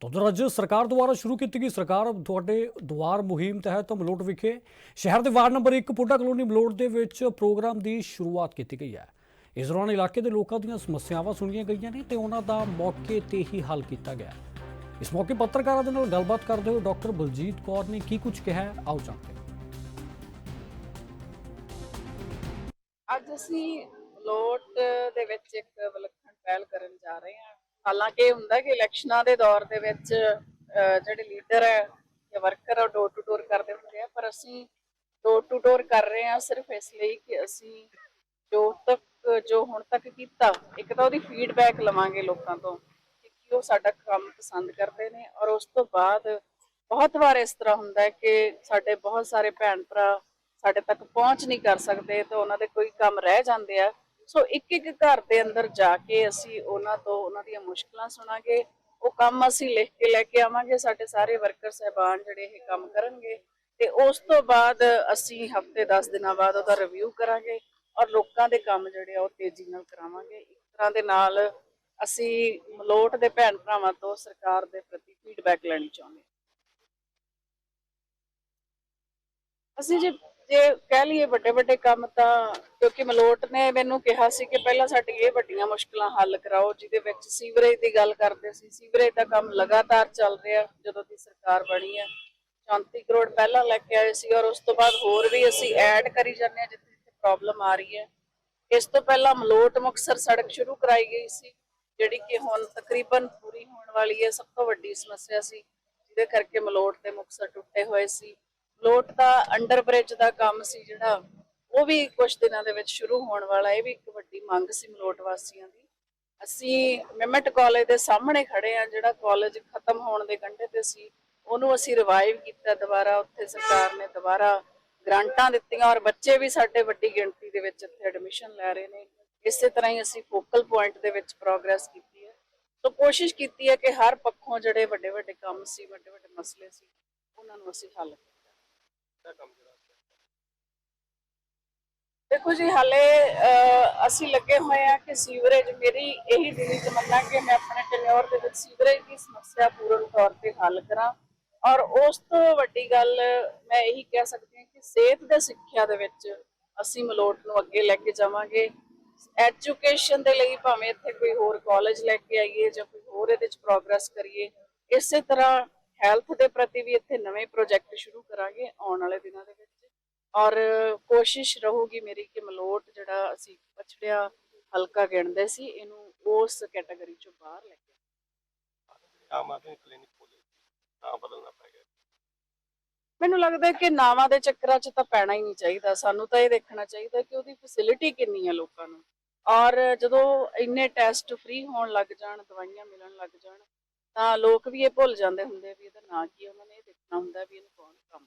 ਤਾਂ ਅੱਜ ਸਰਕਾਰ ਦੁਆਰਾ ਸ਼ੁਰੂ ਕੀਤੀ ਗਈ ਸਰਕਾਰ ਤੁਹਾਡੇ ਦੁਆਰ ਮੁਹਿੰਮ ਤਹਿਤ ਮਲੋਟ ਵਿਖੇ ਸ਼ਹਿਰ ਦੇ ward number 1 PUDA colony Malout ਦੇ ਵਿੱਚ ਪ੍ਰੋਗਰਾਮ ਦੀ ਸ਼ੁਰੂਆਤ ਕੀਤੀ ਗਈ ਹੈ। ਇਸ ਦੌਰਾਨ ਇਲਾਕੇ ਦੇ ਲੋਕਾਂ ਦੀਆਂ ਸਮੱਸਿਆਵਾਂ ਸੁਣੀਆਂ ਗਈਆਂ ਨੇ ਤੇ ਉਹਨਾਂ ਦਾ ਮੌਕੇ ਤੇ ਹੀ ਹੱਲ ਕੀਤਾ ਗਿਆ। ਇਸ ਮੌਕੇ ਪੱਤਰਕਾਰਾਂ ਦੇ ਨਾਲ ਗੱਲਬਾਤ ਕਰਦੇ ਹੋਏ ਡਾਕਟਰ ਬਲਜੀਤ ਕੌਰ ਨੇ ਕੀ ਕੁਝ ਕਿਹਾ ਆਓ ਜਾਣਦੇ ਅੱਜ ਅਸੀਂ ਲੋਟ ਦੇ ਵਿੱਚ ਇੱਕ ਵਿਲੱਖਣ ਪਹਿਲ ਕਰਨ ਜਾ ਰਹੇ ਹਾਂ। ਹਾਲਾਂਕਿ ਇਹ ਹੁੰਦਾ ਕਿ ਇਲੈਕਸ਼ਨਾਂ ਦੇ ਦੌਰ ਦੇ ਵਿੱਚ ਜਿਹੜੇ ਲੀਡਰ ਹੈ ਜਾਂ ਵਰਕਰ ਹੈ ਡੋਰ ਟੂ ਡੋਰ ਕਰਦੇ ਹੁੰਦੇ ਆ, ਪਰ ਅਸੀਂ ਡੋਰ ਟੂ ਡੋਰ ਕਰ ਰਹੇ ਹਾਂ ਸਿਰਫ ਇਸ ਲਈ ਕਿ ਅਸੀਂ ਜੋ ਤੱਕ, ਜੋ ਹੁਣ ਤੱਕ ਕੀਤਾ, ਇੱਕ ਤਾਂ ਉਹਦੀ ਫੀਡਬੈਕ ਲਵਾਂਗੇ ਲੋਕਾਂ ਤੋਂ ਕਿ ਕੀ ਉਹ ਸਾਡਾ ਕੰਮ ਪਸੰਦ ਕਰਦੇ ਨੇ ਔਰ ਉਸ ਤੋਂ ਬਾਅਦ ਬਹੁਤ ਵਾਰ ਇਸ ਤਰ੍ਹਾਂ ਹੁੰਦਾ ਹੈ ਕਿ ਸਾਡੇ ਬਹੁਤ ਸਾਰੇ ਭੈਣ ਭਰਾ ਸਾਡੇ ਤੱਕ ਪਹੁੰਚ ਨਹੀਂ ਕਰ ਸਕਦੇ ਤੇ ਉਹਨਾਂ ਦੇ ਕੋਈ ਕੰਮ ਰਹਿ ਜਾਂਦੇ ਆ। ਸੋ ਇੱਕ ਇੱਕ ਘਰ ਦੇ ਅੰਦਰ ਜਾ ਕੇ ਅਸੀਂ ਉਹਨਾਂ ਤੋਂ ਉਹਨਾਂ ਦੀਆਂ ਮੁਸ਼ਕਲਾਂ ਸੁਣਾਂਗੇ। ਉਹ ਕੰਮ ਅਸੀਂ ਲਿਖ ਕੇ ਲੈ ਕੇ ਆਵਾਂਗੇ। ਸਾਡੇ ਸਾਰੇ ਵਰਕਰ ਸਹਿਬਾਨ ਜਿਹੜੇ ਇਹ ਕੰਮ ਕਰਨਗੇ। ਤੇ ਉਸ ਤੋਂ ਬਾਅਦ ਅਸੀਂ ਹਫ਼ਤੇ 10 ਦਿਨਾਂ ਬਾਅਦ ਉਹਦਾ ਰਿਵਿਊ ਕਰਾਂਗੇ ਔਰ ਲੋਕਾਂ ਦੇ ਕੰਮ ਜਿਹੜੇ ਆ ਉਹ ਤੇਜ਼ੀ ਨਾਲ ਕਰਾਵਾਂਗੇ। ਇੱਕ ਤਰ੍ਹਾਂ ਦੇ ਨਾਲ ਅਸੀਂ ਮਲੋਟ ਦੇ ਭੈਣ ਭਰਾਵਾਂ ਤੋਂ ਸਰਕਾਰ ਦੇ ਪ੍ਰਤੀ ਫੀਡਬੈਕ ਲੈਣੀ ਚਾਹੁੰਦੇ ਅਸੀਂ ਜੇ ਜੇ ਕਹਿ ਲਈਏ ਵੱਡੇ ਵੱਡੇ ਕੰਮ ਤਾਂ ਕਿਉਂਕਿ ਮਲੋਟ ਨੇ ਮੈਨੂੰ ਕਿਹਾ ਸੀ ਕਿ ਪਹਿਲਾਂ ਸਾਡੀ ਇਹ ਵੱਡੀਆਂ ਮੁਸ਼ਕਲਾਂ ਹੱਲ ਕਰਾਓ, ਜਿਹਦੇ ਵਿੱਚ ਸੀਵਰੇਜ ਦੀ ਗੱਲ ਕਰਦੇ ਸੀ। ਸੀਵਰੇਜ ਦਾ ਕੰਮ ਲਗਾਤਾਰ ਚੱਲ ਰਿਹਾ, ਜਦੋਂ ਦੀ ਸਰਕਾਰ ਬਣੀ ਹੈ। 34 ਕਰੋੜ ਪਹਿਲਾਂ ਲੈ ਕੇ ਆਏ ਸੀ ਔਰ ਉਸ ਤੋਂ ਬਾਅਦ ਹੋਰ ਵੀ ਅਸੀਂ ਐਡ ਕਰੀ ਜਾਂਦੇ ਹਾਂ ਜਿੱਥੇ ਜਿੱਥੇ ਪ੍ਰੋਬਲਮ ਆ ਰਹੀ ਹੈ। ਇਸ ਤੋਂ ਪਹਿਲਾਂ ਮਲੋਟ ਮੁਕਸਰ ਸੜਕ ਸ਼ੁਰੂ ਕਰਾਈ ਗਈ ਸੀ, ਜਿਹੜੀ ਕਿ ਹੁਣ ਤਕਰੀਬਨ ਪੂਰੀ ਹੋਣ ਵਾਲੀ ਹੈ। ਸਭ ਤੋਂ ਵੱਡੀ ਸਮੱਸਿਆ ਸੀ, ਜਿਹਦੇ ਕਰਕੇ ਮਲੋਟ ਤੇ ਮੁਕਸਰ ਟੁੱਟੇ ਹੋਏ ਸੀ। ਮਲੋਟ ਦਾ ਅੰਡਰ ਬ੍ਰਿਜ ਦਾ ਕੰਮ ਸੀ ਜਿਹੜਾ, ਉਹ ਵੀ ਕੁਝ ਦਿਨਾਂ ਦੇ ਵਿੱਚ ਸ਼ੁਰੂ ਹੋਣ ਵਾਲਾ ਇਹ ਵੀ ਇੱਕ ਵੱਡੀ ਮੰਗ ਸੀ ਮਲੋਟ ਵਾਸੀਆਂ ਦੀ। ਅਸੀਂ ਮਿਮਟ ਕਾਲਜ ਦੇ ਸਾਹਮਣੇ ਖੜੇ ਆ ਜਿਹੜਾ ਕਾਲਜ ਖਤਮ ਹੋਣ ਦੇ ਕੰਢੇ ਤੇ ਸੀ। ਉਹਨੂੰ ਅਸੀਂ ਰਿਵਾਈਵ ਕੀਤਾ ਦੁਬਾਰਾ। ਉੱਥੇ ਸਰਕਾਰ ਨੇ ਦੁਬਾਰਾ ਗ੍ਰਾਂਟਾਂ ਦਿੱਤੀਆਂ ਔਰ ਬੱਚੇ ਵੀ ਸਾਡੇ ਵੱਡੀ ਗਿਣਤੀ ਦੇ ਵਿੱਚ ਇੱਥੇ ਐਡਮਿਸ਼ਨ ਲੈ ਰਹੇ ਨੇ। ਇਸੇ ਤਰ੍ਹਾਂ ਹੀ ਅਸੀਂ ਫੋਕਲ ਪੁਆਇੰਟ ਦੇ ਵਿੱਚ ਪ੍ਰੋਗਰੈਸ ਕੀਤੀ ਹੈ। ਸੋ ਕੋਸ਼ਿਸ਼ ਕੀਤੀ ਹੈ ਕਿ ਹਰ ਪੱਖੋਂ ਜਿਹੜੇ ਵੱਡੇ ਵੱਡੇ ਕੰਮ ਸੀ ਵੱਡੇ ਵੱਡੇ ਮਸਲੇ ਸੀ, ਉਹਨਾਂ ਨੂੰ ਅਸੀਂ ਹੱਲ ਕੀਤਾ ਦੇਖੋ ਜੀ, ਹਾਲੇ ਅਸੀਂ ਲੱਗੇ ਹੋਏ ਆ ਕਿ ਸੀਵਰੇਜ ਮੇਰੀ ਇਹੀ ਦਿਲੀ ਤਮੰਨਾ ਕਿ ਮੈਂ ਆਪਣੇ ਟੈਨਿਓਰ ਦੇ ਵਿੱਚ ਸੀਵਰੇਜ ਦੀ ਸਮੱਸਿਆ ਪੂਰਨ ਤੌਰ ਤੇ ਹੱਲ ਕਰਾਂ। ਔਰ ਉਸ ਤੋਂ ਵੱਡੀ ਗੱਲ ਮੈਂ ਇਹੀ ਕਹਿ ਸਕਦੀ ਹਾਂ ਕਿ ਸਿਹਤ ਤੇ ਸਿੱਖਿਆ ਦੇ ਵਿੱਚ ਅਸੀਂ ਮਲੋਟ ਨੂੰ ਅੱਗੇ ਲੈ ਕੇ ਜਾਵਾਂਗੇ। ਐਜੂਕੇਸ਼ਨ ਦੇ ਲਈ ਭਾਵੇਂ ਇੱਥੇ ਕੋਈ ਹੋਰ ਕਾਲਜ ਲੈ ਕੇ ਆਈਏ ਜਾਂ ਕੋਈ ਹੋਰ ਇਹਦੇ ਵਿੱਚ ਪ੍ਰੋਗਰੈਸ ਕਰੀਏ, ਇਸੇ ਤਰ੍ਹਾਂ ਹੈਲਥ ਦੇ ਪ੍ਰਤੀ ਵੀ ਇੱਥੇ ਨਵੇਂ ਪ੍ਰੋਜੈਕਟ ਸ਼ੁਰੂ ਕਰਾਂਗੇ ਆਉਣ ਵਾਲੇ ਦਿਨਾਂ ਦੇ ਵਿੱਚ। ਔਰ ਕੋਸ਼ਿਸ਼ ਰਹੂਗੀ ਮੇਰੀ ਕਿ ਮਲੋਟ ਜਿਹੜਾ ਅਸੀਂ ਪਛੜਿਆ ਹਲਕਾ ਗਿਣਦੇ ਸੀ ਇਹਨੂੰ ਉਸ ਕੈਟਾਗਰੀ ਚੋਂ ਬਾਹਰ ਲੈ ਕੇ ਆਮ ਆਦਮੀ ਕਲੀਨਿਕ ਖੋਲੇ ਨਾ ਬਦਲਣਾ ਪੈ ਗਿਆ। ਮੈਨੂੰ ਲੱਗਦਾ ਕਿ ਨਾਵਾਂ ਦੇ ਚੱਕਰਾਂ 'ਚ ਤਾਂ ਪੈਣਾ ਹੀ ਨਹੀਂ ਚਾਹੀਦਾ। ਸਾਨੂੰ ਤਾਂ ਇਹ ਦੇਖਣਾ ਚਾਹੀਦਾ ਕਿ ਉਹਦੀ ਫੈਸਿਲਿਟੀ ਕਿੰਨੀ ਹੈ ਲੋਕਾਂ ਨੂੰ। ਔਰ ਜਦੋਂ ਇੰਨੇ ਟੈਸਟ ਫ੍ਰੀ ਹੋਣ ਲੱਗ ਜਾਣ ਦਵਾਈਆਂ ਮਿਲਣ ਲੱਗ ਜਾਣ ਤਾਂ ਲੋਕ ਵੀ ਇਹ ਭੁੱਲ ਜਾਂਦੇ ਹੁੰਦੇ ਵੀ ਇਹਦਾ ਨਾਂ ਕੀ ਆ, ਉਹਨਾਂ ਨੇ ਇਹ ਦੇਖਣਾ ਹੁੰਦਾ ਵੀ ਇਹਨੂੰ ਕੌਣ ਕੰਮ